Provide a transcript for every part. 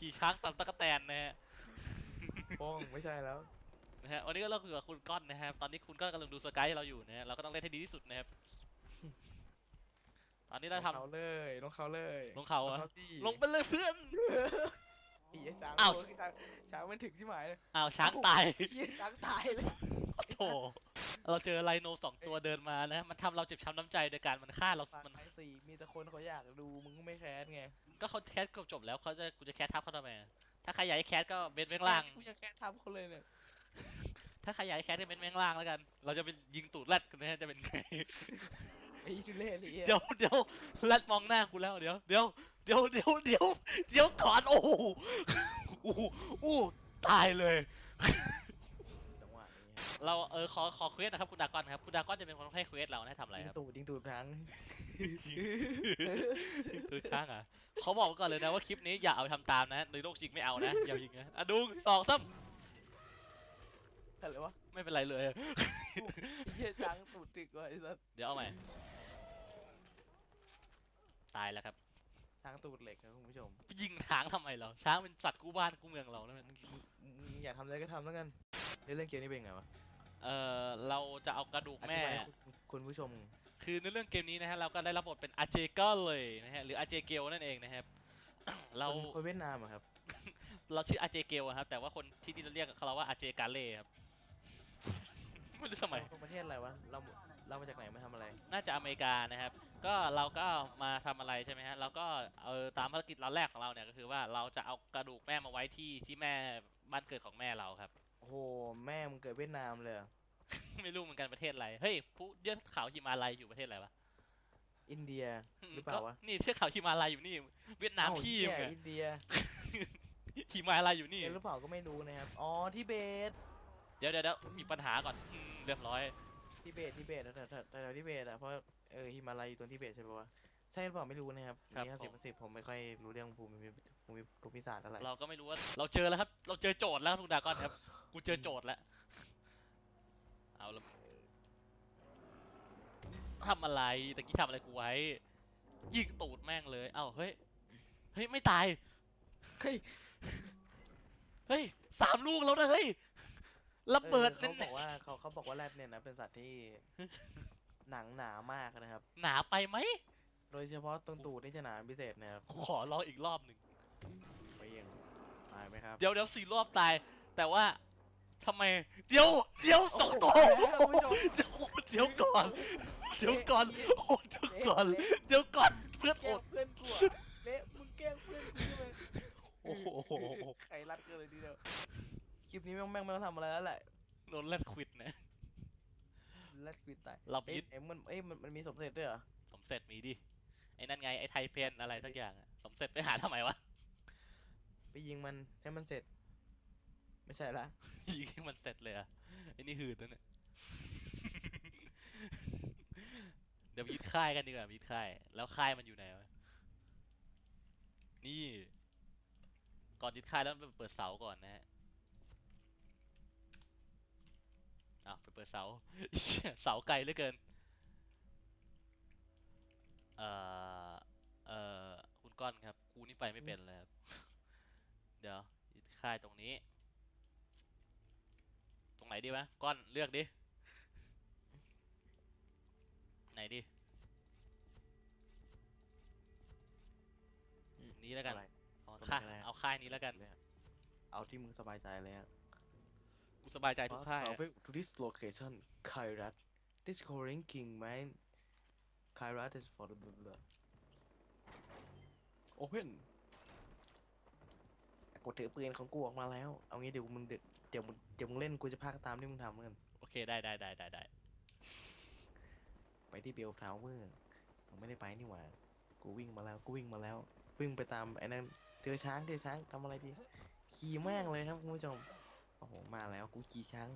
ขี่ช้างตามตะกแตนนะฮะโป้งไม่ใช่แล้วนะฮะวันนี้ก็เราคุยกับคุณก้อนนะครับตอนนี้คุณก้อนกำลังดูสกายเราอยู่นะฮะเราก็ต้องเล่นให้ดีที่สุดนะครับตอนนี้เราทลงเขาเลยลงเขาเลยลงเขาเหรอเขาสิำลงไปเลยเพื่อนไอ้เหี้ยช้างอ้าวโยช้างช้างมันถึงที่หมายเลยอ้าวช้างตายไอ้เหี้ยช้างตายเลยโถ เราเจอไลโนสองตัวเดินมานะมันทำเราเจ็บช้ำน้ำใจโดยการมันฆ่าเราฟามันไทยสี่มีแต่คนเขาอยากดูมึงก็ไม่แคสไงก็เขาแคสก็จบแล้วเขาจะกูจะแคสทับเขาทำไมอะถ้าใครอยากให้แคสก็เบนเว้งล่าง กูยังแคสทับเขาเลยเนี่ยถ้าใครอยากให้แคสก็เบนเว้งล่างแล้วกัน เราจะเป็นยิงตูดแรดกันนะฮะจะเป็นไง ไอ้จุเล่ไอ้เหี้ยเดี๋ยวเดี๋ยวแรดมองหน้ากูแล้วเดี๋ยวเดี๋ยวเดี๋ยวเดี๋ยวเดี๋ยวเดี๋ยวก่อนโอ้โหโอ้โหโอ้โหตายเลย จังหวะนี้ครับ เราเออขอขอเควสนะครับคุณดากอนครับคุณดากอนจะเป็นคนให้เควสเราให้ทำอะไรยิงครับตูดยิงตูดทั้งคือช้างอะเขาบอกไว้ก่อนเลยนะว่าคลิปนี้อย่าเอาไปทำตามนะในโลกจริงไม่เอานะอย่ายิงนะอะดูสองซ้อะไรวะำไม่เป็นไรเลยไอ้เหี้ยช้างตูดติกว่ะไอ้สัสเดี๋ยวเอาใหม่ตายแล้วครับช้างตูดเหล็กครับคุณผู้ชมยิงช้างทำไมเราช้างเป็นสัตว์กู้บ้านกู้เมืองเรานะมันมึงอยากทำอะไรก็ทำแล้วกันเรื่องเกมนี้เป็นไงวะ เออเราจะเอากระดูกอธิแม่บายให้คุณคุณผู้ชม คือในเรื่องเกมนี้นะฮะเราก็ได้รับบทเป็นอาเจเกเลยนะฮะหรืออาเจเกลนั่นเองนะครับ เราคนคนเวียดนามอะครับ เราชื่ออาเจเกลครับแต่ว่าคนที่นี่เราเรียกเขาเราว่าอาเจกาเล่ครับ ไม่รู้ทำไม เราคนประเทศอะไรวะ เรา เรามาจากไหนมาทำอะไร น่าจะอเมริกานะครับ ก็เราก็มาทำอะไรใช่ไหมฮะ เราก็เออตามภารกิจเราแรกของเราเนี่ยก็คือว่าเราจะเอากระดูกแม่มาไว้ที่ที่แม่บ้านเกิดของแม่เราครับ โอ้โหแม่มึงเกิดเวียดนามเลยเหรอไม่รู้เหมือนกันประเทศอะไร เฮ้ยผู้เยื่อเขาหิมาลัยอยู่ประเทศอะไรวะอินเดียหรือเปล่าวะก็นี่เทือกเขาหิมาลัยอยู่นี่ เวียดนามเอ้พี่เหี้ยมึงอะอินเดียหิมาลัยอยู่นี่เห็นหรือเปล่าก็ไม่รู้นะครับอ๋อทิเบตเดี๋ยวเดี๋ยวเดี๋ยวมีปัญหาก่อนอืมเรียบร้อย ทิเบตทิเบตแต่แต่แต่แต่ทิเบตอะเพราะเออฮิมาลัยอยู่ตรงทิเบตใช่ปะวะใช่หรือเปล่าไม่รู้นะครับครับมีห้าผสิบมสิบผมไม่ค่อยรู้เรื่องภูมิภูมิภูมิศาสตร์อะไรเราก็ไม่รู้ว่า เราเจอแล้วครับ เราเจอโจทย์แล้วทุกดากอนครับ กูเจอโจทย์แล้ว เอาละทำอะไรตะกี้ทำอะไรกูไว้ ยิงตูดแม่งเลย เอ้าเฮ้ย เฮ้ย ไม่ตาย เฮ้ย เฮ้ยสามลูกแล้วนะเฮ้ยระเบิดออเขาแน่บอกว่าเขาเขาบอกว่าแรดเนี่ยนะเป็นสัตว์ที่หนังหนามากนะครับๆหนาไปไหม โดยเฉพาะตรงตูดนี่จะหนาเป็นพิเศษนะครับกูขอลองอีกรอบหนึ่งไปยังตายไหมครับ เดี๋ยวเดี๋ยวสี่รอบตาย แต่ว่า ทำไม เดี๋ยว เดี๋ยวสองตัวโอ้โหแล้วคุณผู้ชมเดี๋ยวเดี๋ยวก่อน เดี๋ยวก่อนโอ้เดี๋ยวก่อนเดี๋ยวก่อนเพื่อนแกโอล้งดเพื่อนกูอะเละมึงแกล้งเพื่อนกูใช่ไหมโอ้โหใครรัดกันเลยดีเดียวคลิปนี้แม่งแม่งไม่ต้องทำอะไรแล้วแหละโดนแลดควิดนะรัดควิดตายเราเอ้ยยึดเอ้ยมันเอ้ยมันมันมีสมเสร็จด้วยเหรอสมเสร็จมีดิไอ้นั่นไงไอ้ไทยเพนอะไรสักอย่างอะสมเสร็จไปหาทำไมวะไปยิงมันให้มันเสร็จ ไม่ใช่ละยิงให้มันเสร็จเลยอะไอ้นี่หืดนั่นเนี่ย เดี๋ยวไปยึดค่ายกันดีกว่าไปยึดค่าย แล้วค่ายมันอยู่ไหนวะ นี่ ก่อนยึดค่ายแล้วไปเปิดเสาก่อนนะฮะอ้าวไปเปิดเสาเชี่ยเสาไกลเหลือเกิน เอ่อ เอ่อ คุณก้อนครับ กูนี่ไปไม่เป็นเลยครับ เดี๋ยวยึดค่ายตรงนี้ตรงไหน ดีวะก้อนเลือกดิ ไหนดิ นี้แล้วกันอะไรเอาตรงไหนค่ายก็ได้เอาค่ายนี้แล้วกันเลยอะเอาที่มึงสบายใจเลยอะกูสบายใจทุก Fast ค่ายอะ travel to this location Kairat this Korean king man Kairat is for the blah blah open กดถือปืนของกูออกมาแล้ว เอางี้เดี๋ยวมึงเดี๋ยวเดี๋ยวมึงเดี๋ยวมึงเล่นกูจะพากตามที่มึงทำกันโอเคได้ได้ได้ได้ได้ไปที่เบลทาวเวอร์มึงไม่ได้ไปนี่หว่า กูวิ่งมาแล้วกูวิ่งมาแล้ว วิ่งไปตามไอ้นั่นเจอช้างเจอช้างทำอะไรดีขี่แม่งเลยครับคุณผู้ชมโอ้โหมาแล้วกูขี่ช้าง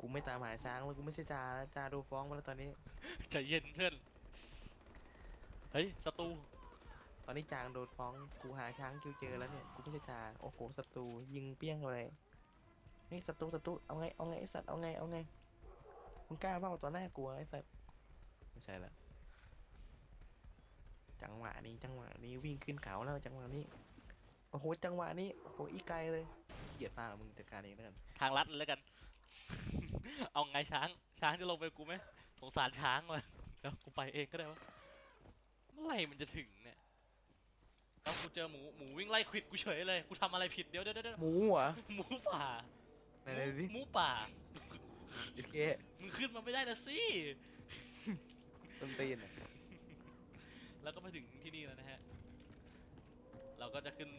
กูไม่ตามหาช้างแล้วกูไม่ใช่จาแล้วจาโดนฟ้องมาแล้วตอนนี้ใจเย็นเพื่อนเฮ้ยศัตรู ตอนนี้จางโดนฟ้องกูหาช้างคิวเจอแล้วเนี่ยกูไม่ใช่จางโอ้โหศัตรูยิงเปี้ยงเลยนี่ศัตรูศัตรูเอาไงเอาไงไอสัตว์เอาไงเอาไงมึงกล้าเปล่าต่อหน้ากูอะไอสัตว์ไม่ใช่ละจังหวะนี้จังหวะนี้วิ่งขึ้นเขาแล้วจังหวะนี้โอ้โหจังหวะนี้โอ้โหอีไกลเลยเกียจมากมึงจัดการเองแล้วกันทางลัดเลยแล้วกัน เอาไงช้าง ช้างจะลงไปกูไหมสงสารช้างว่ะเดี๋ยวกูไปเองก็ได้วะเมื่อไหร่มันจะถึงเนี่ย แล้วกูเจอหมูหมูวิ่งไล่ควิดกูเฉยเลยกูทำอะไรผิดเดี๋ยวเดี๋ยวเดี๋ยวหมูเหรอหมูป่าไหนๆดูดิหมูป่าโอเคมึงขึ้นมาไม่ได้นะสิต้นตีนอะแล้วก็มาถึงที่นี่แล้วนะฮะ เราก็จะขึ้น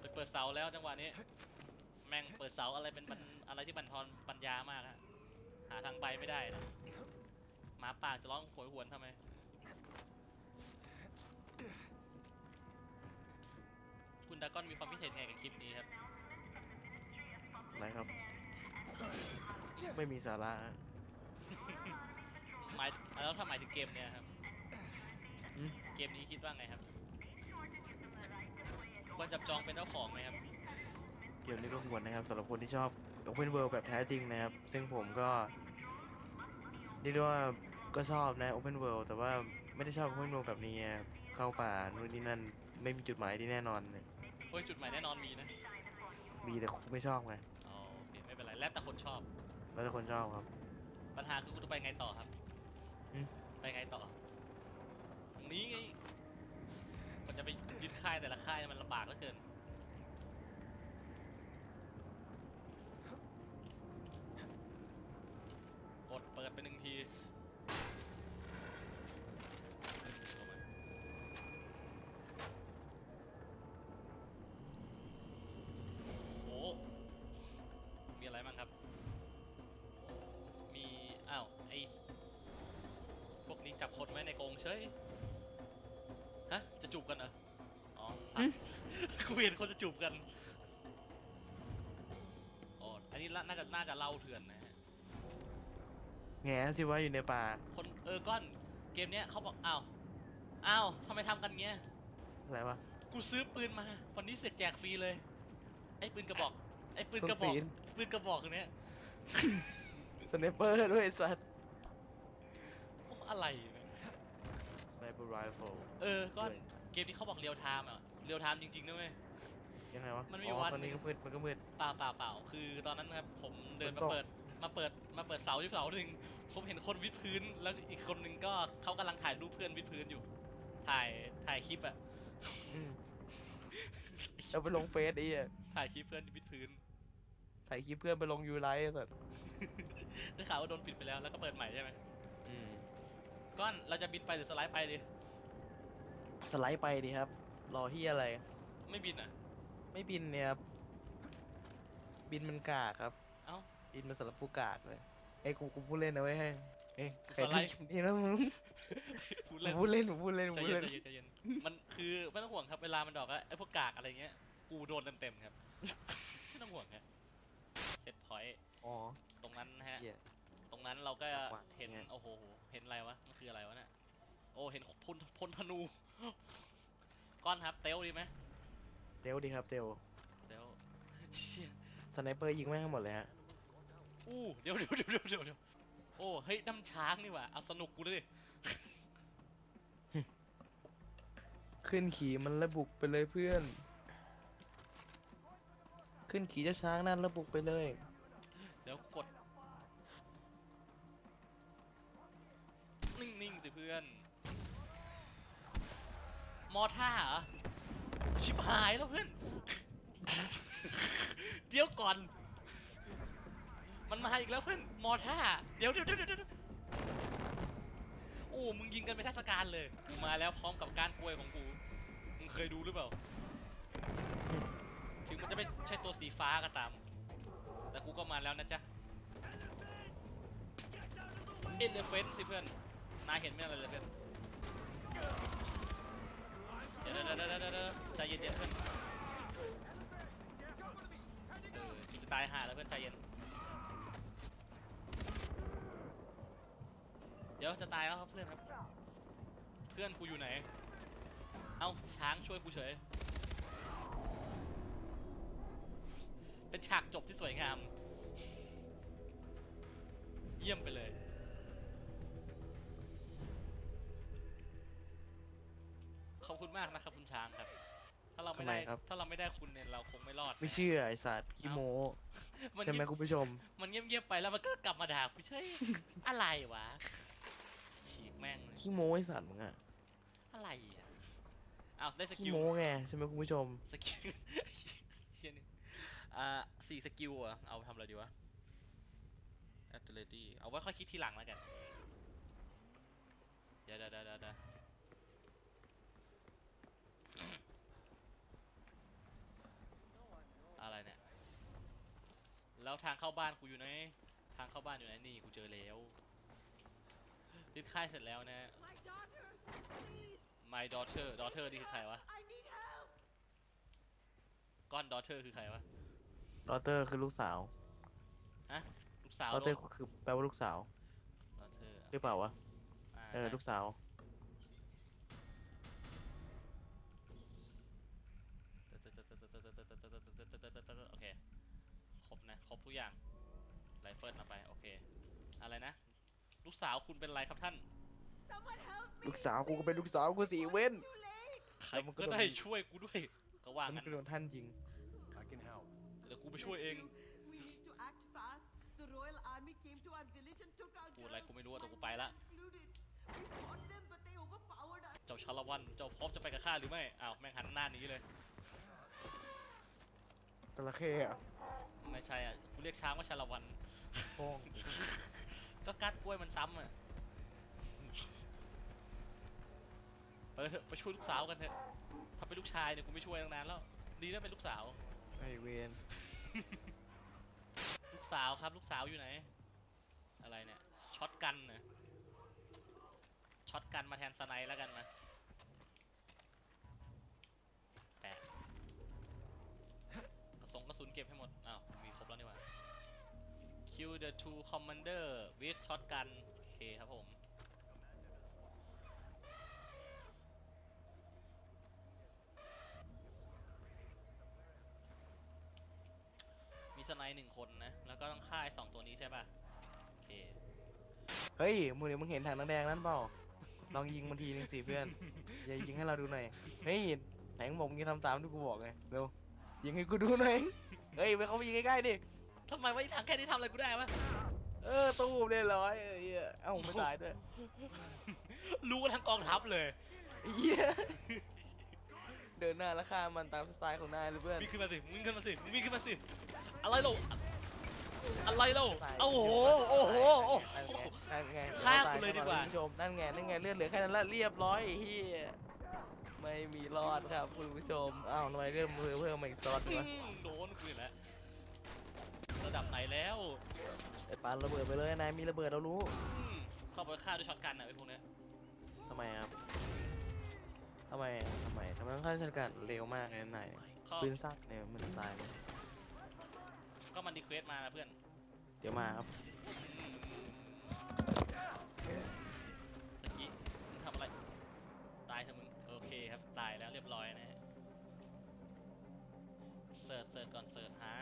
ไปเปิดเสาแล้วจังหวะนี้ แม่งเปิดเสาอะไรเป็นบันอะไรที่บันทอนปัญญามากฮะหาทางไปไม่ได้นะหมาป่าจะร้องโหยหวนทำไม คุณดากอนมีความคิดเห็นไงกับคลิปนี้ครับอะไรครับ ไม่มีสาระหมายแล้วถ้าหมายถึงเกมเนี่ยครับ อืมเกมนี้คิดว่าไงครับ ควรจับจองเป็นเจ้าของไหมครับ เกมนี้ก็ควรนะครับสำหรับคนที่ชอบ Open World แบบแท้จริงนะครับ ซึ่งผมก็เรียกได้ว่าก็ชอบนะ Open World แต่ว่าไม่ได้ชอบ Open World แบบนี้ครับเข้าป่านู่นนี่นั่น ไม่มีจุดหมายที่แน่นอนเลย โอ้ยจุดหมายแน่นอนมีนะมีแต่ไม่ชอบไงอ๋อโอเคไม่เป็นไรแล้วแต่คนชอบ แล้วแต่คนชอบครับ ปัญหาคือกูจะไปไงต่อครับอืม ไปไงต่อตรงนี้ไงมันจะไปยึดค่ายแต่ละค่ายมันลำบากเหลือเกิน ยฮะ จะจูบกันเหรออ๋อผักกูเห็นคนจะจูบกันอ๋ออันนี้ละน่าจะน่าจะเล่าเถื่อนนะฮะ แงสิว่าอยู่ในป่า คนเออก้อนเกมเนี้ยเขาบอกอ้าวอ้าวทำไมทำกันเงี้ย อะไรวะ กูซื้อปืนมา วันนี้เสร็จแจกฟรีเลย ไอ้ปืนกระบอก ไอ้ปืนส้นกระบอกตีน ปืนกระบอกเนี้ยสไนเปอร์ด้วยไอ้สัตว์ โอ้อะไร เนี่ยสไนเปอร์ไรเฟิลเออก้อนเกมนี้เขาบอกเรียลไทม์อะ เรียลไทม์จริงๆนะเว้ย ยังไงวะมันมีอ๋อวันตอนนี้ก็มืดมันก็มืด เปล่าเปล่าเปล่าคือตอนนั้นนะครับผมเดินฝนมาตก เปิดมาเปิดมาเปิดเสาอยู่เสาหนึ่งผมเห็นคนวิดพื้น แล้วอีกคนหนึ่งก็เขากำลังถ่ายรูปเพื่อนวิดพื้นอยู่ ถ่ายถ่ายคลิปอะอืมแล้วไปลงเฟซไอ้เหี้ยถ่ายคลิปเพื่อนวิดพื้น ถ่ายคลิปเพื่อนไปลงยูไลท์ไอ้สัตว์ได้ข่าวว่าโดนปิดไปแล้วแล้วก็เปิดใหม่ใช่ไหมอืม ก้อนเราจะบินไปหรือสไลด์ไปดิสไลด์ไปดีครับ รอที่อะไร ไม่บินอะ ไม่บินเนี่ยครับ บินมันกากครับ เอ้า บินมันสำหรับผู้กากเลยเอ้ยกูกูพูดเล่นนะเว้ยเฮ้ยเอ้ยใครสไลที่ด์ นี่นะมึงพูดผเล่นมพูดเล่นผมพูดเล่นผมใจพูดเย็เล่นนใจเย็นใจเย็นมันคือไม่ต้องห่วงครับเวลามันดอกอะไอ้พวกกากอะไรเงี้ยกูโดนเต็มๆครับไม่ต้องห่วงครับเซตพอยต์อ๋อตรงนั้นนะฮะเหี้ยตรง นั้นเราก็จังหวะเห็นเนี่ยโอ้โหเห็นอะไรวะมันคืออะไรวะเนี่ยโอ้เห็นพลพลธนูก้อนครับเตลดีไหมเตลดีครับเตลเตลเชี่ยสไนเปอร์ยิงแม่งให้หมดเลยฮะอู้เดี๋ยวเดี๋ยวเดี๋ยวเดี๋ยวเดี๋ยวเดี๋ยวโอ้เฮ้ยน้ำช้างนี่หว่าเอาสนุกกูเลยขึ้นขี่มันระบุกไปเลยเพื่อน ขึ้นขี่เจ้าช้างนั่นระบุกไปเลย เดี๋ยวกด สิเพื่อน มอท่าเหรอ ชิบหายแล้วเพื่อน เดี๋ยวก่อน มันมาอีกแล้วเพื่อน มอท่า เดี๋ยวเดี๋ยวเดี๋ยวเดี๋ยวเดี๋ยวโอ้ มึงยิงกันไปเทศกาลเลย กูมาแล้วพร้อมกับการกล้วยของกู มึงเคยดูหรือเปล่า ถึงมันจะไม่ใช่ตัวสีฟ้าก็ตาม แต่กูก็มาแล้วนะจ๊ะเอเลเฟนสิเพื่อน นายเห็นไหมอะไรเลยเพื่อนเดี๋ยวเดี๋ยวเดี๋ยวเดี๋ยวใจเย็นๆเพื่อนเออกูจะตายห่าแล้วเพื่อนใจเย็น เดี๋ยวจะตายแล้วครับเพื่อนครับ เพื่อนกูอยู่ไหน เอ้าช้างช่วยกูเฉย เป็นฉากจบที่สวยงาม เยี่ยมไปเลย มากนะครับคุณช้างครับ ถ้าเราไม่ทำไมได้ครับ ถ้าเราไม่ได้คุณเนี่ยเราคงไม่รอดไม่นะเชื่อไอสัตว์ขี้โม้มันใช่ไหมเงียบคุณผู้ชม มันเงียบๆไปแล้วมันก็กลับมาด่ากูเฉย อะไรวะฉีกแม่งเลยขี้โม้ไอสัตว์มึงอะอะไรอะอ้าวได้สขี้กิลโม้ไงใช่ไหมคุณผู้ชม สกิลเชี่ยนี่อ่าสี่สกิลอะเอาทำอะไรดีวะ ability เอาไว้ค่อยคิดทีหลังแล้วกันเดี๋ยวเดี๋ยวเดี๋ยวเดี๋ยวเดี๋ยวอะไรเนี่ย แล้วทางเข้าบ้านกูอยู่ไหน ทางเข้าบ้านอยู่ไหนนี่กูเจอแล้วยึดค่ายเสร็จแล้วนะ My daughter, please. my daughter daughter นี่คือใครวะ I need help. ก้อน daughter คือใครวะ ดอเตอร์คือลูกสาวลูกสาวดอเตอร์ลูกคือแปลว่าลูกสาว daughter หรือเปล่าวะาเออใช่ลูกสาว โอเค คร บนะครบทุกอย่างไรเฟิลเอาไปโอเค อะไรนะ ลูกสาวคุณเป็นไรครับท่าน Someone help me. ลูกสาวกูก็เป็นลูกสาวกูสิเว้น Too late. ใครแล้วมันก็ก็โดน ได้ช่วยกูด้วย ก็ว่าแล้วมังั้นนก็โดนท่านยิง I can help. เดี๋ยวกูไปช่วยเอง We need to act fast. The Royal Army came to our village and took our พูดอะไร girls, กูไม่รู้อะแต่ my กูไปละ mother included. We fought them, but they overpowered us. เจ้าชาละวัน เจ้าพร้อมจะไปกับข้าหรือไม่ อ้าว แม่งหันหน้าหนี้เลย จระเข้อะไม่ใช่อะกูเรียกช้างว่าชาละวัน โป้งก็กัดกล้วยมันซ้ำอะไปเถอะไปช่วยลูกสาวกันเถอะถ้าเป็นลูกชายเนี่ยกูไม่ช่วยตั้งนานแล้ว ดีนะเป็นลูกสาว ไอเวนลูกสาวครับ ลูกสาวอยู่ไหน อะไรเนี่ย ช็อตกันเนะช็อตกันมาแทนสไนด์แล้วกันมาแปะ กระสุนเก็บให้หมด อ้าว มีครบแล้วนี่หว่า kill the two commander with shotgun โอเคครับผม มีสไนด์หนึ่งคนนะ แล้วก็ต้องฆ่าไอ้สองตัวนี้ใช่ป่ะ โอเค เฮ้ยมึงเดี๋ยวมึงเห็นถังน้ำแดงนั้นเปล่า ลองยิงมันทีหนึงสิเพื่อน อย่ายิงให้เราดูหน่อย เฮ้ยไหนมึงบอกมึงจะทำตามที่กูบอกไงเร็ว ยิงให้กูดูหน่อย เฮ้ยไปเข้าไปยิงใกล้ๆดิ ทำไมวะไอ้ทางแค่นี้ทำอะไรกูได้วะ เออตู้มเรียบร้อยเออเหี้ยเอ้าไม่ตายด้วยรู้กันทั้งกองทัพเลย เหี้ยเดินหน้าแล้วฆ่ามันตามสไตล์ของนายเลยเพื่อน วิ่งขึ้นมาสิวิ่งขึ้นมาสิวิ่งขึ้นมาสิ อะไรเราอะไรเราโอ้โห โอ้โห โอ้โห นั่นไงฆ่ากูเลยดีกว่า คุณผู้ชมนั่นไงนั่นไงเลือดเหลือแค่นั้นละเรียบร้อยไอ้เฮีย ไม่มีรอดครับคุณผู้ชมอ้าวทำไมเริ่มมือเพิ่มมาอีกซอสหนึ่งวะอืมโดนกูอีกแล้วระดับไหนแล้วไอ้ปานระเบิดไปเลยนายมีระเบิดเรารู้อืมเข้าไปฆ่าด้วยช็อตกันนะไอ้พวกเนี้ยทำไมครับทำไมทำไมทำไมต้องฆ่าชันกันเร็วมากเลยนายเขาปืนสั้นเนี่ยมันจะตายไหมก็มันดีเควสมานะเพื่อนเดี๋ยวมาครับ ก่อนเสิร์ชหา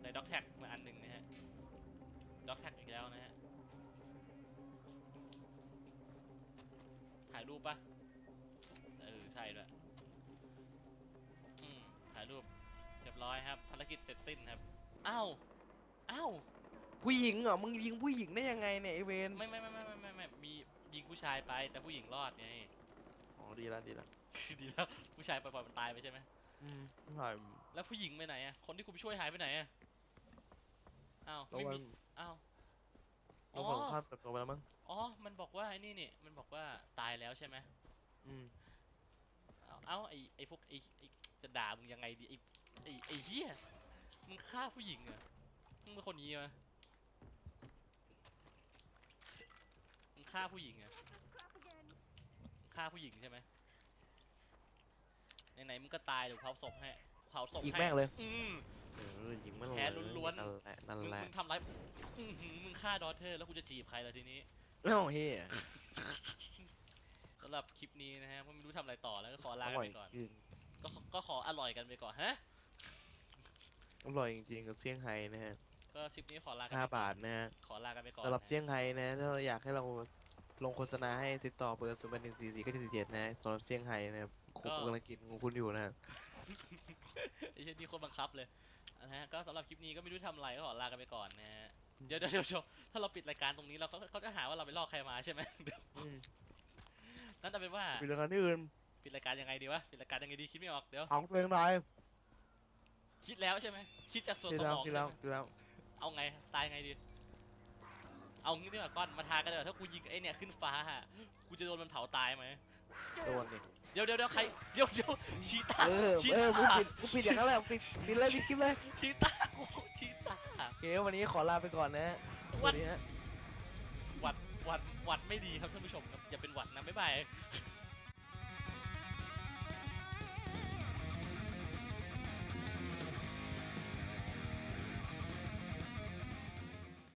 ได้ด็อกแท็กมาอันหนึ่งนะฮะด็อกแท็กอีกแล้วนะฮะ ถ่ายรูปปะเออใช่ด้วยอืมถ่ายรูปเรียบร้อยครับ ภารกิจเสร็จสิ้นครับ อ้าว อ้าว ผู้หญิงเหรอ มึงยิงผู้หญิงได้ยังไงเนี่ยไอเวน ไม่ไม่ไม่ไม่ไม่ไม่ไม่มียิงผู้ชายไปแต่ผู้หญิงรอดไง อ๋อดีละดีละ ดีแล้วผู้ชายปล่อยๆมันตายไปใช่ไหมอืมไม่ผ่านแล้วผู้หญิงไปไหนอะคนที่กูไปช่วยหายไปไหนอะอ้าวตัวไม่มัมีนอ้าวตัวอ๋อผมฆ่าตัวไปแล้วมั้งอ๋อมันบอกว่าไอ้นี่นี่มันบอกว่าตายแล้วใช่ไหมอืมเอ้าเอ้าไอไอพวกไอไอจะด่ามึงยังไงดีไอไอไอเหี้ยมึงฆ่าผู้หญิงเหรอะมึงเป็นคนนี้มะมึงฆ่าผู้หญิงเหรอะ Crap again. ฆ่าผู้หญิงใช่ไหม ไหนๆมึงก็ตายเดี๋ยวเผาศพให้เผาศพอีกให้แม่งเลย อืม เออยิงไม่ลงแค้นล้วนๆ นั่นแหละนั่นมึงแหละมึงทำไรอื้อหือมึงฆ่าดอเธอร์แล้วกูจะจีบใครล่ะทีนี้เอ้าเฮียสำหรับคลิปนี้นะฮะไม่รู้ทำอะไรต่อแล้วก็ขอลาอกันร่อยไปก่อนจริงก็ก็ขออร่อยกันไปก่อนฮะอร่อยจริงๆกับเซี่ยงไฮ้นะฮะก็คลิปนี้ขอลากันห้าไปก่อนบาทนะฮะขอลากันไปก่อนสำหรับนะเซี่ยงไฮ้นะถ้าเราอยากให้เรา ลงโฆษณาให้ติดต่อเบอร์ศูนย์แปดหนึ่งสี่สี่เก้าเจ็ดสี่เจ็ดนะสำหรับเซี่ยงไฮ้นะครับก็ผมกำลังกินของคุณอยู่นะไอ้เช่นนี่โคนบังคับเลยนะฮะก็สำหรับคลิปนี้ก็ไม่รู้ทำอะไรก็ขอลากันไปก่อนนะฮะเดี๋ยวเดี๋ยวเดี๋ยวเดี๋ยวถ้าเราปิดรายการตรงนี้เราเขาเขาจะหาว่าเราไปลอกใครมาใช่ไหมเดี๋ยวอืมนั่นจะเป็นว่ามีรายการที่อื่นปิดรายการยังไงดีวะปิดรายการยังไงดีคิดไม่ออกเดี๋ยวของตัวเองหน่อยคิดแล้วใช่ไหมคิดจากส่วนที่สแล้วมองที่ใช่แล้วไหมที่แล้วเอาไงตายไงดี เอางี้ดีกว่าก้อนมาทากันเลยถ้ากูยิงไอ้เนี่ยขึ้นฟ้าฮะกูจะโดนมันเผาตายไหมโดนดิเดี๋ยวเดี๋ยวเดี๋ยวใครเดี๋ยวเดี๋ยวชีตาเออชีเออตากูปิดกูปิดอย่างนั้นแหละปิดปิดเลยปิดคลิปเลยชีตากูชีตา โอเควันนี้ขอลาไปก่อนนะฮะสวัวัดสดีฮะ หวัดหวัดหวัดไม่ดีครับท่านผู้ชมครับอย่าเป็นหวัดนะบ๊ายบาย